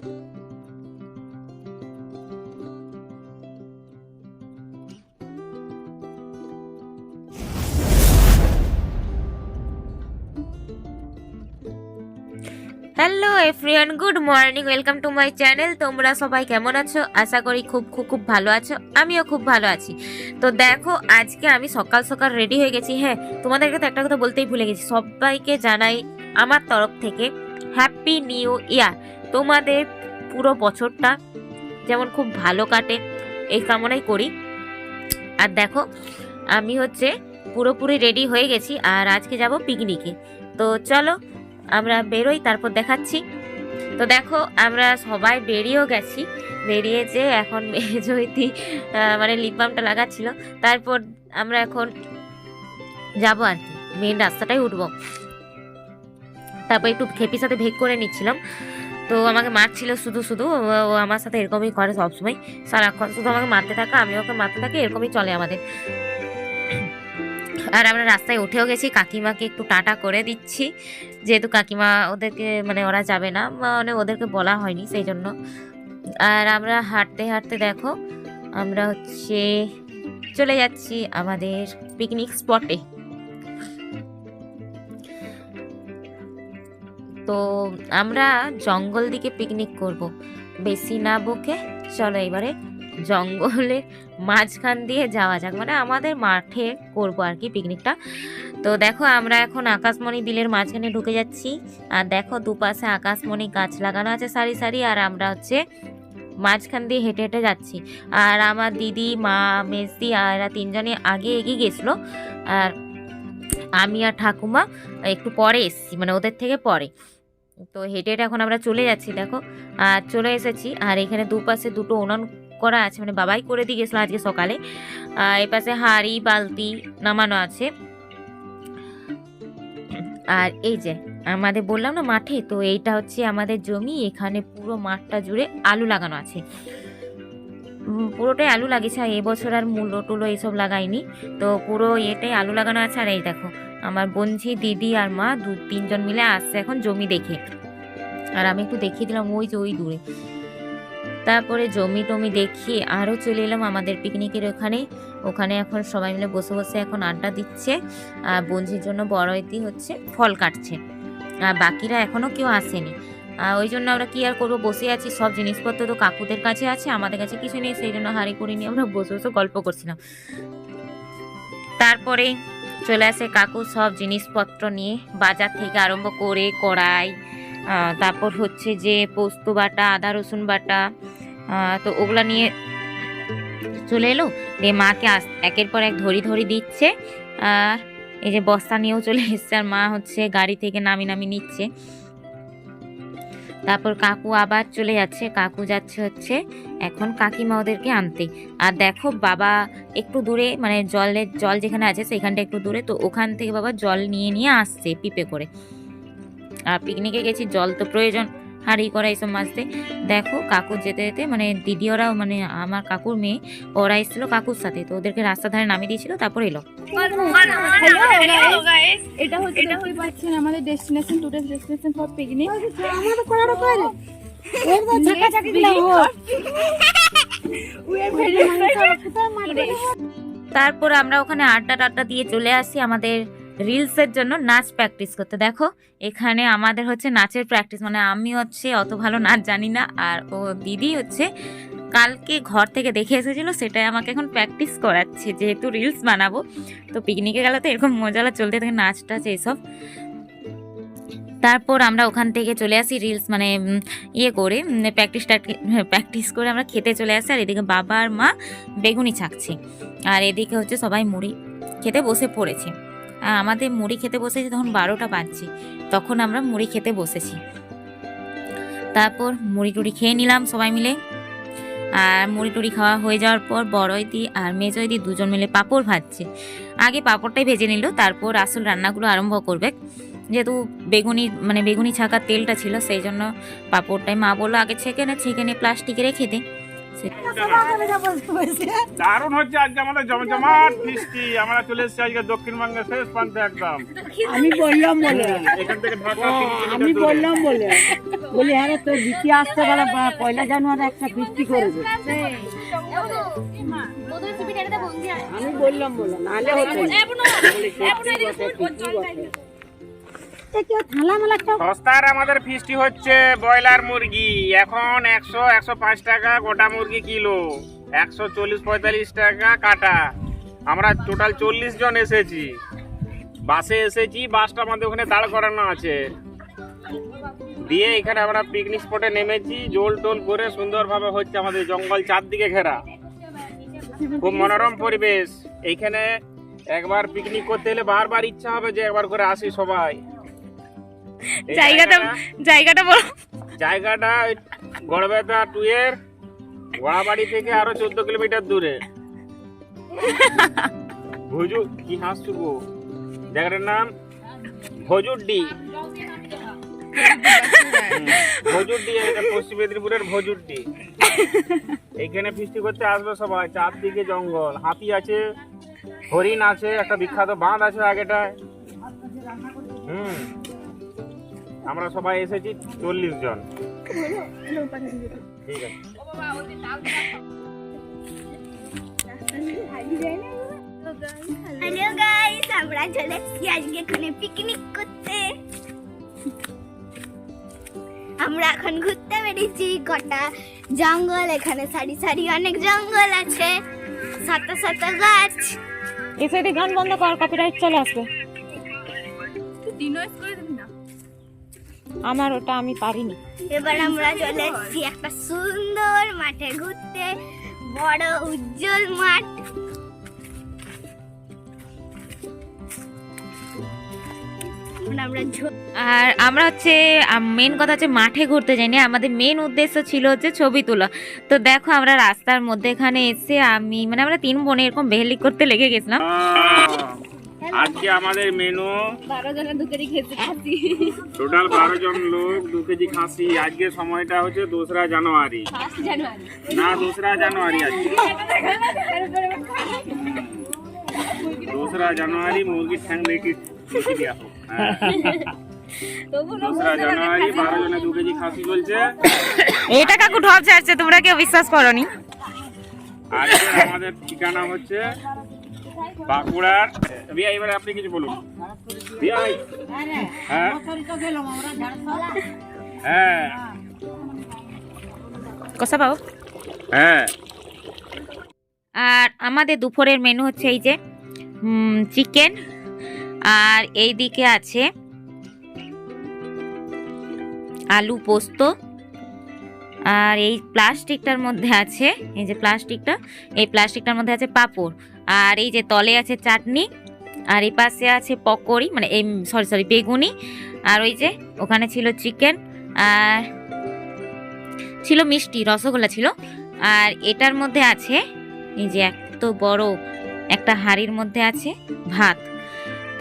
Hello everyone good morning welcome to my channel তোমরা সবাই কেমন আছো? আশা করি খুব খুব খুব ভালো আছো। আমিও খুব ভালো আছি। তো দেখো, আজকে আমি সকাল সকাল রেডি হয়ে গেছি। হ্যাঁ তোমাদেরকে তো একটা কথা বলতেই ভুলে গেছি। সবাইকে জানাই আমার তরফ থেকে হ্যাপি নিউ ইয়ার তোমাদের পুরো বছরটা যেমন খুব ভালো কাটে, এই কামনাই করি। আর দেখো, আমি হচ্ছে পুরোপুরি রেডি হয়ে গেছি আর আজকে যাব পিকনিকে তো চলো, আমরা বেরোই, তারপর দেখাচ্ছি। তো দেখো, আমরা সবাই বেরিয়েও গেছি। বেরিয়ে যে এখন মেজইতি মানে লিপ বামটা লাগাচ্ছিল। তারপর আমরা এখন যাব আর কি। মেন রাস্তাটাই উঠবো। তারপর একটু খেপির সাথে ভেগ করে নিচ্ছিলাম। তো আমাকে মারছিল শুধু শুধু, ও- আমার সাথে এরকমই করে সবসময়। সারাক্ষণ শুধু আমাকে মারতে থাকে, আমি ওকে মারতে থাকি, এরকমই চলে আমাদের। আর আমরা রাস্তায় উঠেও গেছি, কাকিমাকে একটু টাটা করে দিচ্ছি। যেহেতু কাকিমা ওদেরকে মানে ওরা যাবে না মানে ওদেরকে বলা হয়নি সেই জন্য। আর আমরা হাঁটতে হাঁটতে দেখো, আমরা হচ্ছে চলে যাচ্ছি আমাদের পিকনিক স্পটে তো আমরা জঙ্গল দিকে পিকনিক করব। বেশি না বকে, চলো এবারে জঙ্গলের মাঝখান দিয়ে যাওয়া যাক। মানে আমাদের মাঠে করব আর কি পিকনিকটা তো দেখো আমরা এখন আকাশমণি বিলের মাঝখানে ঢুকে যাচ্ছি। আর দেখো দুপাশে আকাশমণি গাছ লাগানো আছে সারি সারি, আর আমরা হচ্ছে মাঝখান দিয়ে হেঁটে হেঁটে যাচ্ছি। আর আমার দিদি, মা মেসদি আর এরা তিনজনে আগে এগিয়ে গেছিল। আর আমি আর ঠাকুমা একটু পরে এসেছি মানে ওদের থেকে পরে। তো হেঁটে হেঁটে এখন আমরা চলে যাচ্ছি, দেখো। আর চলে এসেছি, আর এখানে দুপাশে দুটো উনান করা আছে মানে বাবাই করে দিয়ে গেছিল আজকে সকালে। আর এপাশে হাঁড়ি, বালতি নামানো আছে। আর এই যে, আমাদের বললাম না মাঠে, তো এইটা হচ্ছে আমাদের জমি, এখানে পুরো মাঠটা জুড়ে আলু লাগানো আছে। পুরোটাই আলু লাগিয়েছে, আর এবছর আর মূলো টুলো এইসব লাগাইনি। তো পুরো এটাই আলু লাগানো আছে, আর এই দেখো আমার বোনঝি দিদি আর মা দু তিনজন মিলে আসছে এখন জমি দেখে। আর আমি একটু দেখিয়ে দিলাম, ওই যে ওই দূরে। তারপরে জমি টমি দেখিয়ে আরও চলে এলাম আমাদের পিকনিকের ওখানে। ওখানে এখন সবাই মিলে বসে বসে এখন আড্ডা দিচ্ছে। আর বঞ্জির জন্য বড় এদি হচ্ছে ফল কাটছে। আর বাকিরা এখনও কেউ আসেনি। ওই জন্য আমরা কি আর করব? বসে আছি, সব জিনিসপত্র তো কাকুদের কাছে আছে, আমাদের কাছে কিছু নেই। সেই জন্য হাঁড়ি করে নিয়ে আমরা বসে বসে গল্প করছিলাম। তারপরে চলে আসে কাকু সব জিনিসপত্র নিয়ে বাজার থেকে আরম্ভ করে কড়াই তারপর হচ্ছে যে পোস্ত বাটা, আদা, রসুন বাটা তো ওগুলা নিয়ে চলে এলো। দিয়ে মাকে একের পর এক ধরি ধরি দিচ্ছে। আর এই যে বস্তা নিয়েও চলে এসছে, আর মা হচ্ছে গাড়ি থেকে নামি নামি নিচ্ছে। তারপর কাকু আবার চলে যাচ্ছে, কাকু যাচ্ছে হচ্ছে এখন কাকিমা ওদেরকে আনতে। আর দেখো বাবা একটু দূরে মানে জলের জল যেখানে আছে সেখানটা একটু দূরে, তো ওখান থেকে বাবা জল নিয়ে নিয়ে আসছে পিপে করে। আর পিকনিকে গেছি, জল তো প্রয়োজন। হাঁড়ি করা এইসব মাছতে দেখো কাকু যেতে যেতে মানে দিদি ওরাও মানে আমার কাকুর মেয়ে ওরা এসেছিল কাকুর সাথে তো ওদেরকে রাস্তা ধারে নামিয়ে দিয়েছিল তারপর এলো। হ্যালো এটা হচ্ছে এটা পাচ্ছেন আমাদের destination tourist destination for picnic আমাদের কোলার উপরে ওর তো চাকা চাকি উই আর ভেরি তারপর আমরা ওখানে আড্ডা টাড্ডা দিয়ে চলে আসি আমাদের রিলসের জন্য নাচ প্র্যাকটিস করতে। দেখো, এখানে আমাদের হচ্ছে নাচের প্র্যাকটিস মানে আমি হচ্ছে অত ভালো নাচ জানি না, আর ও দিদি হচ্ছে কালকে ঘর থেকে দেখে এসেছিল, সেটাই আমাকে এখন প্র্যাকটিস করাচ্ছে, যেহেতু রিলস বানাবো। তো পিকনিকে গেলে তো এরকম মজালা চলতে থাকে নাচ টাচ এইসব। তারপর আমরা ওখান থেকে চলে আসি রিলস মানে ইয়ে করে প্র্যাকটিস প্র্যাকটিস করে আমরা খেতে চলে আসি, আর এদিকে বাবা আর মা বেগুনি ছাকছে। আর এদিকে হচ্ছে সবাই মুড়ি খেতে বসে পড়েছে। আমাদের মুড়ি খেতে বসেছি তখন বারোটা বাজছে, তখন আমরা মুড়ি খেতে বসেছি। তারপর মুড়ি টুড়ি খেয়ে নিলাম সবাই মিলে। আর মুড়ি টুড়ি খাওয়া হয়ে যাওয়ার পর বড়ইদি আর মেজইদি দুজন মিলে পাঁপড় ভাজছে। আগে পাঁপড়টাই ভেজে নিল, তারপর আসল রান্নাগুলো আরম্ভ করবে। যেহেতু বেগুনি মানে বেগুনি ছাকার তেলটা ছিল, সেই জন্য পাঁপড়টাই মা বলল, আগে ছেঁকে না, ছেঁকে নে, প্লাস্টিকে রেখে দে। সে- দারুণ হচ্ছে আজকে আমাদের জমজমাট ফিস্টি আমরা চলে এসেছি আজকে দক্ষিণবঙ্গের শেষ প্রান্তে একদম। আমি বললাম বলে। এখান থেকে ঢাকা আমি বললাম বলে। বলি হ্যাঁ তোর দ্বিতীয় আসতে পারে পয়লা জানুয়ারি একটা বৃষ্টি করে দে। আমি বললাম বললাম নাহলে হতো সস্তার আমাদের হচ্ছে ব্রয়লার মুরগি। এখন একশো একশো পাঁচ টাকা গোটা মুরগি কিলো। একশো চল্লিশ, পঁয়তাল্লিশ টাকা কাটা। আমরা টোটাল এসেছি। বাসে এসেছি, বাসটা আমাদের ওখানে দাঁড় করানো আছে। দিয়ে এখানে আমরা পিকনিক স্পটে নেমেছি, জল টোল করে সুন্দরভাবে হচ্ছে আমাদের জঙ্গল চারদিকে ঘেরা। খুব মনোরম পরিবেশ। এইখানে একবার পিকনিক করতে হলে বারবার ইচ্ছা হবে যে একবার করে আসি সবাই। জায়গাটা জায়গাটা বলো। জায়গাটা গড়বেতা টু এর গোড়াবাড়ি থেকে আরও চোদ্দ কিলোমিটার দূরে। ভজু কি হাসছু গো? জায়গাটার নাম ভজুড্ডি ভজুড্ডি এটা পশ্চিম মেদিনীপুরের ভজুড্ডি এইখানে ফিস্টি করতে আসবে সবাই চারদিকে জঙ্গল। হাতি আছে হরিণ আছে একটা বিখ্যাত বাঁধ আছে আগেটায়। হুম। আমরা সবাই এসেছি চল্লিশ জন। ঠিক আছে। হ্যালো গাইস আমরা চলে এসেছি আজকে এখানে পিকনিক করতে। আমরা এখন ঘুরতে বেরিয়েছি। গোটা জঙ্গল এখানে সারি সারি অনেক জঙ্গল আছে। শত শত গাছ। এসে গান বন্ধ কর কপিরাইট চলে আসবে। ডিনোয়েস করে আমার ওটা আমি পারিনি। এবার আমরা চলে এসেছি একটা সুন্দর মাঠে ঘুরতে বড় উজ্জ্বল মাঠ। আমরা ঝো- আর আমরা হচ্ছে মেন কথা হচ্ছে মাঠে ঘুরতে যাইনি। আমাদের মেন উদ্দেশ্য ছিল হচ্ছে ছবি তোলা। তো দেখো আমরা রাস্তার মধ্যে এখানে এসে আমি মানে আমরা তিন বোনে এরকম বেহেলি করতে লেগে গেছিলাম। আজকে আমাদের মেনু বারো জনের দু কেজি খেতে খাচ্ছি টোটাল বারো জন লোক দু কেজি খাসি। আজকে সময়টা হচ্ছে দোসরা জানুয়ারি। না দোসরা জানুয়ারি আজকে। দোসরা জানুয়ারি মুরগির ঠ্যাং রেখে রেখে দেওয়া হোক। হ্যাঁ। দোসরা জানুয়ারি বারো জনে দু কেজি খাসি বলছে। এটা কাকু ঢপ ছাড়ছে তোমরা কেউ বিশ্বাস করনি? আজকে আমাদের ঠিকানা হচ্ছে বাঁকুড়ার বিয়া এবারে আপনি কিছু বলুন। হ্যাঁ। হ্যাঁ। কষা হ্যাঁ। আর আমাদের দুপুরের মেনু হচ্ছে এই যে চিকেন আর এই দিকে আছে আলু পোস্ত আর এই প্লাস্টিকটার মধ্যে আছে এই যে প্লাস্টিকটা এই প্লাস্টিকটার মধ্যে আছে পাঁপড়। আর এই যে তলে আছে চাটনি, আর এই পাশে আছে পকোড়ি মানে এই, সরি সরি, বেগুনি, আর ওই যে ওখানে ছিল চিকেন, আর ছিল মিষ্টি, রসগোল্লা ছিল, আর এটার মধ্যে আছে এই যে এত বড় একটা হাড়ির মধ্যে আছে ভাত।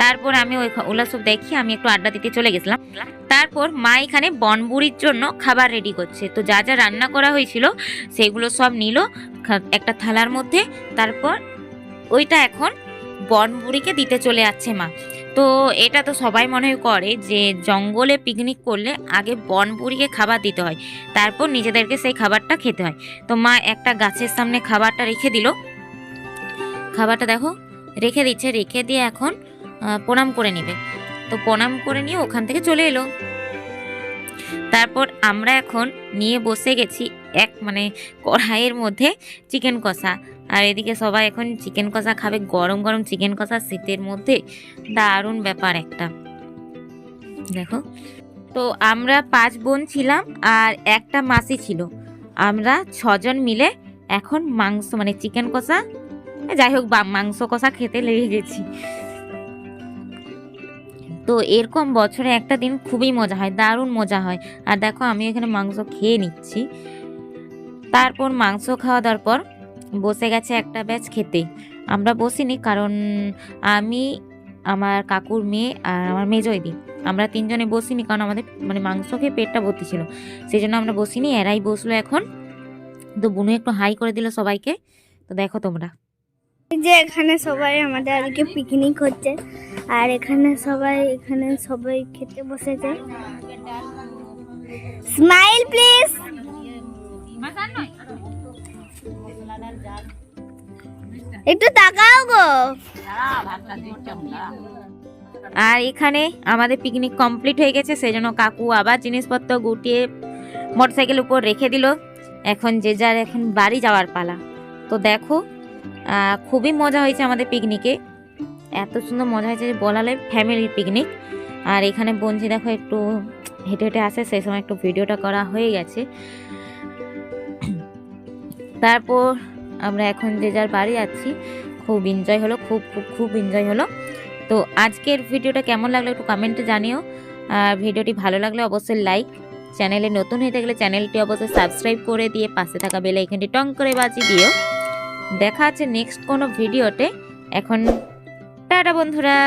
তারপর আমি ওই ওগুলো সব দেখি, আমি একটু আড্ডা দিতে চলে গেছিলাম। তারপর মা এখানে বনবুড়ির জন্য খাবার রেডি করছে। তো যা যা রান্না করা হয়েছিল, সেগুলো সব নিল একটা থালার মধ্যে, তারপর ওইটা এখন বনবুড়িকে দিতে চলে যাচ্ছে মা। তো এটা তো সবাই মনে করে যে জঙ্গলে পিকনিক করলে আগে বনবুড়িকে খাবার দিতে হয়, তারপর নিজেদেরকে সেই খাবারটা খেতে হয়। তো মা একটা গাছের সামনে খাবারটা রেখে দিল। খাবারটা দেখো, রেখে দিচ্ছে, রেখে দিয়ে এখন প্রণাম করে নেবে। তো প্রণাম করে নিয়ে ওখান থেকে চলে এলো। তারপর আমরা এখন নিয়ে বসে গেছি এক মানে কড়াইয়ের মধ্যে চিকেন কষা। আর এদিকে সবাই এখন চিকেন কষা খাবে, গরম গরম চিকেন কষা শীতের মধ্যে। দারুণ ব্যাপার একটা। দেখো, তো আমরা পাঁচ বোন ছিলাম আর একটা মাসি ছিল। আমরা ছজন মিলে এখন মাংস মানে চিকেন কষা, যাই হোক মাংস কষা খেতে লেগে গেছি। তো এরকম বছরে একটা দিন খুবই মজা হয়, দারুণ মজা হয়। আর দেখো, আমি এখানে মাংস খেয়ে নিচ্ছি। তারপর মাংস খাওয়া দেওয়ার পর বসে গেছে একটা ব্যাচ খেতে। আমরা বসিনি কারণ আমি আমার কাকুর মেয়ে আর আমার মেজয়দি আমরা তিনজনে বসিনি কারণ আমাদের মানে মাংস খেয়ে পেটটা ভর্তি ছিল। সেই জন্য আমরা বসিনি এরাই বসল এখন। তো বুনু একটু হাই করে দিল সবাইকে। তো দেখো তোমরা। যে এখানে সবাই আমাদের আজকে পিকনিক হচ্ছে। আর এখানে সবাই এখানে সবাই খেতে বসেছে। স্মাইল প্লিজ একটু তাকাও গো। আর এখানে আমাদের পিকনিক কমপ্লিট হয়ে গেছে, সেজন্য কাকু আবার জিনিসপত্র গুটিয়ে মোটরসাইকেল উপর রেখে দিল। এখন যে যার এখন বাড়ি যাওয়ার পালা। তো দেখো খুবই মজা হয়েছে আমাদের পিকনিকে এত সুন্দর মজা হয়েছে বলালে ফ্যামিলির পিকনিক আর এখানে বঞ্জি দেখো একটু হেঁটে হেঁটে আসে, সেই সময় একটু ভিডিওটা করা হয়ে গেছে। তারপর আমরা এখন যে যার বাড়ি যাচ্ছি, খুব এনজয় হলো, খুব খুব খুব এনজয় হলো। তো আজকের ভিডিওটা কেমন লাগল একটু কমেন্টে জানিও। আর ভিডিওটি ভালো লাগলে অবশ্যই লাইক চ্যানেলে নতুন হয়ে থাকলে চ্যানেলটি অবশ্যই সাবস্ক্রাইব করে দিয়ে পাশে থাকা বেল আইকনটি টং করে বাজিয়ে দিও। দেখা আছে নেক্সট কোনো ভিডিওতে। এখন টাটা বন্ধুরা।